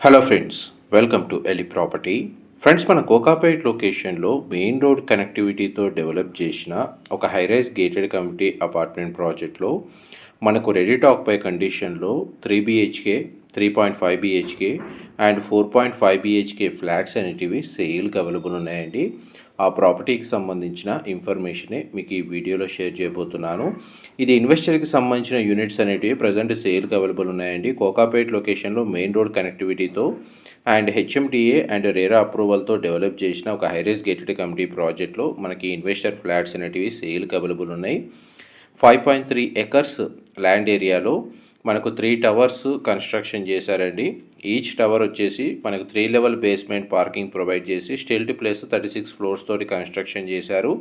Hello friends welcome to ఎలి property friends మన కోకాపేట్ లొకేషన్లో మెయిన్ రోడ్ కనెక్టివిటీతో డెవలప్ చేసిన ఒక హైరైజ్ గేటెడ్ కమిటీ అపార్ట్మెంట్ ప్రాజెక్ట్లో మనకు రెడీ టాక్ పై కండిషన్లో three BHK three point five BHK and four point five BHK flats అనేటివి సేల్కి అవైలబుల్ ఉన్నాయండి. ఆ ప్రాపర్టీకి సంబంధించిన ఇన్ఫర్మేషనే మీకు ఈ వీడియోలో షేర్ చేయబోతున్నాను. ఇది ఇన్వెస్టర్కి సంబంధించిన యూనిట్స్ అనేటివి ప్రజెంట్ సేల్కి అవైలబుల్ ఉన్నాయండి. కోకాపేట్ లొకేషన్లో మెయిన్ రోడ్ కనెక్టివిటీతో అండ్ హెచ్ఎండిఏ అండ్ రేరా అప్రూవల్తో డెవలప్ చేసిన ఒక హైరేజ్ గేటెడ్ కమిటీ ప్రాజెక్ట్లో మనకి ఇన్వెస్టర్ ఫ్లాట్స్ అనేటివి సేల్కి అవైలబుల్ ఉన్నాయి. Five point three acres land ఏరియాలో మనకు త్రీ టవర్స్ కన్స్ట్రక్షన్ చేశారండి. ఈచ్ టవర్ వచ్చేసి మనకు three level basement parking provide చేసి stilt plus thirty six floors తోటి కన్స్ట్రక్షన్ చేశారు.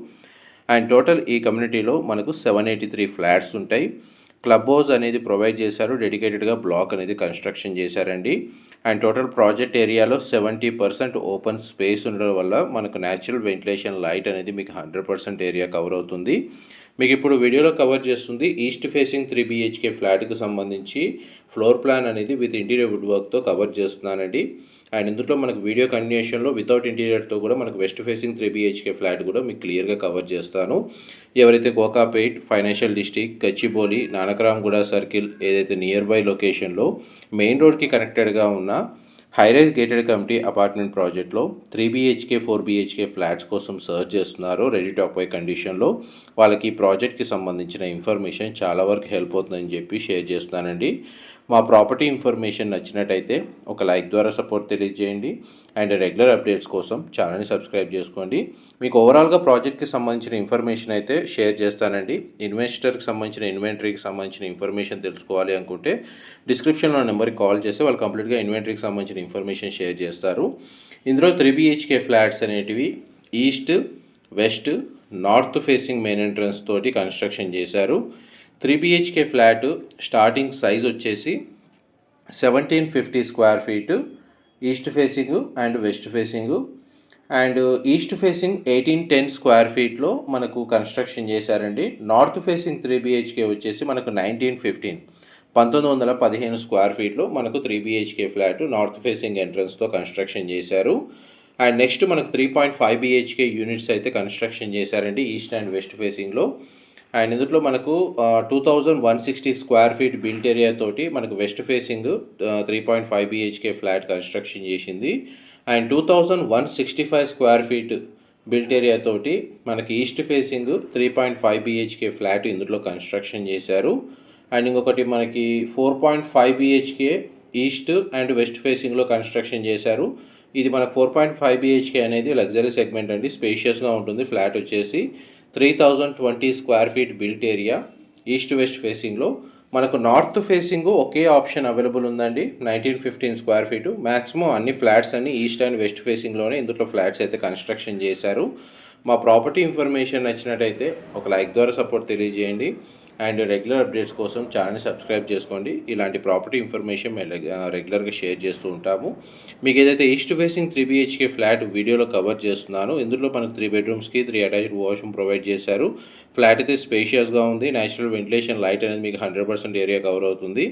అండ్ టోటల్ ఈ కమ్యూనిటీలో మనకు సెవెన్ ఎయిటీ త్రీ ఫ్లాట్స్ ఉంటాయి. క్లబ్ హౌస్ అనేది ప్రొవైడ్ చేశారు. డెడికేటెడ్గా బ్లాక్ అనేది కన్స్ట్రక్షన్ చేశారండి. అండ్ టోటల్ ప్రాజెక్ట్ ఏరియాలో సెవెంటీ పర్సెంట్ ఓపెన్ స్పేస్ ఉండడం వల్ల మనకు న్యాచురల్ వెంటిలేషన్ లైట్ అనేది మీకు హండ్రెడ్ పర్సెంట్ ఏరియా కవర్ అవుతుంది. మీకు ఇప్పుడు వీడియోలో కవర్ చేస్తుంది ఈస్ట్ ఫేసింగ్ త్రీ బిహెచ్కే ఫ్లాట్కి సంబంధించి ఫ్లోర్ ప్లాన్ అనేది విత్ ఇంటీరియర్ వుడ్ వర్క్తో కవర్ చేస్తున్నానండి. అండ్ ఇందులో మనకు వీడియో కంటిన్యూషన్లో వితౌట్ ఇంటీరియర్తో కూడా మనకు west facing three BHK flat కూడా మీకు క్లియర్గా కవర్ చేస్తాను. ఎవరైతే Kokapet financial district Gachibowli Nanakramguda circle ఏదైతే నియర్ బై లొకేషన్లో మెయిన్ రోడ్కి కనెక్టెడ్గా ఉన్న high rise gated community apartment ప్రాజెక్ట్లో three BHK four BHK flats కోసం సర్చ్ చేస్తున్నారు రెడీ టాక్ కండిషన్లో. వాళ్ళకి ప్రాజెక్ట్కి సంబంధించిన ఇన్ఫర్మేషన్ చాలా వరకు హెల్ప్ అవుతుందని చెప్పి షేర్ చేస్తున్నానండి. మా ప్రాపర్టీ ఇన్ఫర్మేషన్ నచ్చినట్టయితే ఒక లైక్ ద్వారా సపోర్ట్ తెలియజేయండి. అండ్ రెగ్యులర్ అప్డేట్స్ కోసం ఛానల్ని సబ్స్క్రైబ్ చేసుకోండి. మీకు ఓవరాల్గా ప్రాజెక్ట్కి సంబంధించిన ఇన్ఫర్మేషన్ అయితే షేర్ చేస్తానండి. ఇన్వెస్టర్కి సంబంధించిన ఇన్వెంటరీకి సంబంధించిన ఇన్ఫర్మేషన్ తెలుసుకోవాలి అనుకుంటే డిస్క్రిప్షన్లో నెంబర్కి కాల్ చేస్తే వాళ్ళు కంప్లీట్గా ఇన్వెంటరీకి సంబంధించిన ఇన్ఫర్మేషన్ షేర్ చేస్తారు. ఇందులో త్రీ బిహెచ్కే ఫ్లాట్స్ అనేటివి east west north facing main entrance తోటి కన్స్ట్రక్షన్ చేశారు. Three BHK flat starting size వచ్చేసి seventeen fifty square feet east facing and west facing. And east facing eighteen ten square ఫీట్లో మనకు construction చేశారండి. North facing three BHK వచ్చేసి మనకు nineteen fifteen. పంతొమ్మిది వందల పదిహేను స్క్వేర్ ఫీట్లో మనకు three BHK flat north facing ఎంట్రన్స్తో construction చేశారు. అండ్ నెక్స్ట్ మనకు three point five BHK units అయితే కన్స్ట్రక్షన్ చేశారండి ఈస్ట్ అండ్ వెస్ట్ ఫేసింగ్లో. అండ్ ఇందులో మనకు two thousand one sixty square feet built area తోటి మనకు west facing three point five BHK flat construction చేసింది. And two thousand one sixty five square feet built area తోటి మనకి east facing three point five BHK flat ఇందులో construction చేశారు. And ఇంకొకటి మనకి four point five BHK east and west ఫేసింగ్లో construction చేశారు. ఇది మనకు ఫోర్ పాయింట్ ఫైవ్ బిహెచ్కే అనేది లగ్జరీ సెగ్మెంట్ అండి. స్పేషియస్గా ఉంటుంది. ఫ్లాట్ వచ్చేసి three thousand twenty square feet built area east west ఫేసింగ్లో. మనకు నార్త్ ఫేసింగ్ ఒకే ఆప్షన్ అవైలబుల్ ఉందండి. Nineteen fifteen square feet. Maximum అన్ని ఫ్లాట్స్ అన్ని ఈస్ట్ అండ్ వెస్ట్ ఫేసింగ్లోనే ఇందులో ఫ్లాట్స్ అయితే కన్స్ట్రక్షన్ చేశారు. మా ప్రాపర్టీ ఇన్ఫర్మేషన్ నచ్చినట్టయితే ఒక లైక్ ద్వారా సపోర్ట్ తెలియజేయండి. అండ్ రెగ్యులర్ అప్డేట్స్ కోసం ఛానల్ని సబ్స్క్రైబ్ చేసుకోండి. ఇలాంటి ప్రాపర్టీ ఇన్ఫర్మేషన్ మేము రెగ్యులర్గా షేర్ చేస్తూ ఉంటాము. మీకు ఏదైతే east facing three BHK flat వీడియోలో కవర్ చేస్తున్నాను ఇందులో మనకు త్రీ బెడ్రూమ్స్కి త్రీ అటాచ్డ్ వాష్రూమ్ ప్రొవైడ్ చేశారు. ఫ్లాట్ అయితే స్పేషియస్గా ఉంది. న్యాచురల్ వెంటిలేషన్ లైట్ అనేది మీకు హండ్రెడ్ పర్సెంట్ ఏరియా కవర్ అవుతుంది.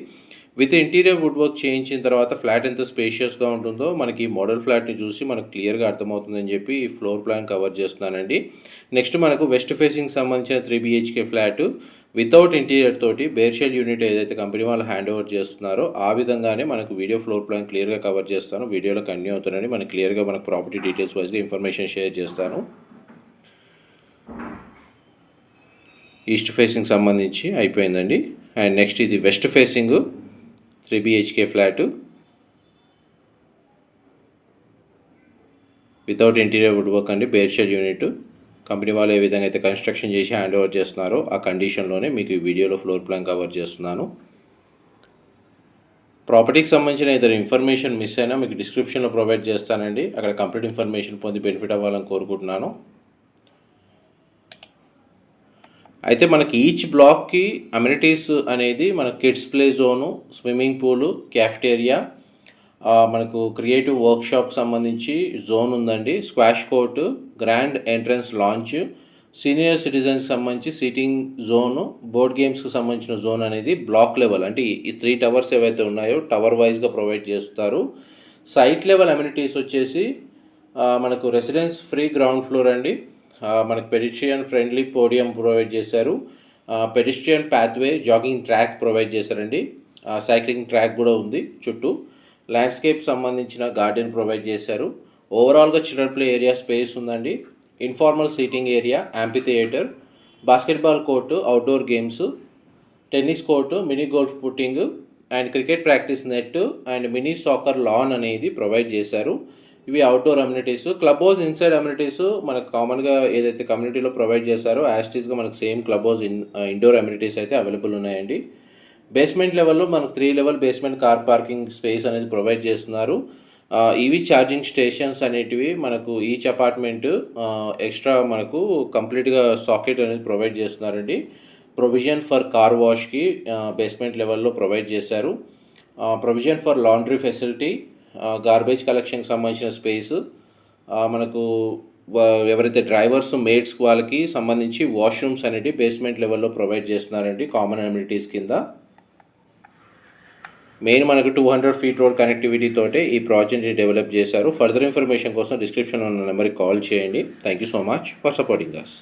విత్ ఇంటీరియర్ వుడ్ వర్క్ చేయించిన తర్వాత ఫ్లాట్ ఎంత స్పేషియస్గా ఉంటుందో మనకి మోడల్ ఫ్లాట్ని చూసి మనకు క్లియర్గా అర్థమవుతుందని చెప్పి ఈ ఫ్లోర్ ప్లాన్ కవర్ చేస్తున్నానండి. నెక్స్ట్ మనకు వెస్ట్ ఫేసింగ్ సంబంధించిన three BHK flat. Without interior తోటి బేర్షెల్ యూనిట్ ఏదైతే కంపెనీ వాళ్ళు హ్యాండ్ ఓవర్ చేస్తున్నారో ఆ విధంగానే మనకు వీడియో ఫ్లోర్ ప్లాన్ క్లియర్గా కవర్ చేస్తాను. వీడియోలో కన్యూ అవుతానని మనకు క్లియర్గా మనకు ప్రాపర్టీ డీటెయిల్స్ వైజ్గా ఇన్ఫర్మేషన్ షేర్ చేస్తాను. ఈస్ట్ ఫేసింగ్ సంబంధించి అయిపోయిందండి. అండ్ నెక్స్ట్ ఇది west facing three BHK flat without interior wood work అండి బేర్షెడ్ యూనిట్ కంపెనీ వాళ్ళు ఏ విధంగా అయితే కన్స్ట్రక్షన్ చేసి హ్యాండ్ ఓవర్ చేస్తున్నారో ఆ కండిషన్లోనే మీకు ఈ వీడియోలో ఫ్లోర్ ప్లాన్ కవర్ చేస్తున్నాను. ప్రాపర్టీకి సంబంధించిన ఇతర ఇన్ఫర్మేషన్ మిస్ అయినా మీకు డిస్క్రిప్షన్లో ప్రొవైడ్ చేస్తానండి. అక్కడ కంప్లీట్ ఇన్ఫర్మేషన్ పొంది బెనిఫిట్ అవ్వాలని కోరుకుంటున్నాను. అయితే మనకి ఈచ్ బ్లాక్కి అమ్యూనిటీస్ అనేది మన kids play zone swimming pool cafeteria మనకు క్రియేటివ్ వర్క్షాప్ సంబంధించి జోన్ ఉందండి. Squash court grand entrance lounge senior citizens సంబంధించి సీటింగ్ జోను బోర్డ్ గేమ్స్కి సంబంధించిన జోన్ అనేది బ్లాక్ లెవెల్ అంటే ఈ త్రీ టవర్స్ ఏవైతే ఉన్నాయో టవర్ వైజ్గా ప్రొవైడ్ చేస్తారు. సైట్ లెవెల్ అమ్యూనిటీస్ వచ్చేసి మనకు రెసిడెన్స్ ఫ్రీ గ్రౌండ్ ఫ్లోర్ అండి. మనకు పెడిస్ట్రియన్ ఫ్రెండ్లీ పోడియం ప్రొవైడ్ చేశారు. Pedestrian pathway jogging track provide చేశారండి. సైక్లింగ్ ట్రాక్ కూడా ఉంది చుట్టూ. ల్యాండ్స్కేప్ సంబంధించిన గార్డెన్ ప్రొవైడ్ చేశారు. ఓవరాల్గా చిల్డ్రన్ ప్లే ఏరియా స్పేస్ ఉందండి. Informal seating area amphitheatre basketball court outdoor games tennis court mini golf putting and cricket practice net and mini soccer lawn అనేది provide చేశారు. ఇవి outdoor amenities club house inside amenities మనకు కామన్గా ఏదైతే కమ్యూనిటీలో provide చేశారో యాస్టీస్గా మనకు same club house in indoor amenities అయితే అవైలబుల్ ఉన్నాయండి. బేస్మెంట్ లెవెల్లో మనకు three level basement car parking space అనేది ప్రొవైడ్ చేస్తున్నారు. ఈవీ ఛార్జింగ్ స్టేషన్స్ అనేటివి మనకు ఈచ్ అపార్ట్మెంట్ ఎక్స్ట్రా మనకు కంప్లీట్గా సాకెట్ అనేది ప్రొవైడ్ చేస్తున్నారండి. ప్రొవిజన్ ఫర్ కార్ వాష్కి బేస్మెంట్ లెవెల్లో ప్రొవైడ్ చేశారు. Provision for laundry facility garbage కలెక్షన్కి సంబంధించిన స్పేస్ మనకు ఎవరైతే డ్రైవర్స్ మేట్స్ వాళ్ళకి సంబంధించి వాష్రూమ్స్ అనేవి బేస్మెంట్ లెవెల్లో ప్రొవైడ్ చేస్తున్నారండి కామన్ అమ్యూనిటీస్ కింద. మెయిన్ మనకు two hundred feet road connectivity తోటే ఈ ప్రాజెక్ట్ని డెవలప్ చేశారు. ఫర్దర్ ఇన్ఫర్మేషన్ కోసం డిస్క్రిప్షన్ ఉన్న నెంబర్కి కాల్ చేయండి. Thank you so much for supporting us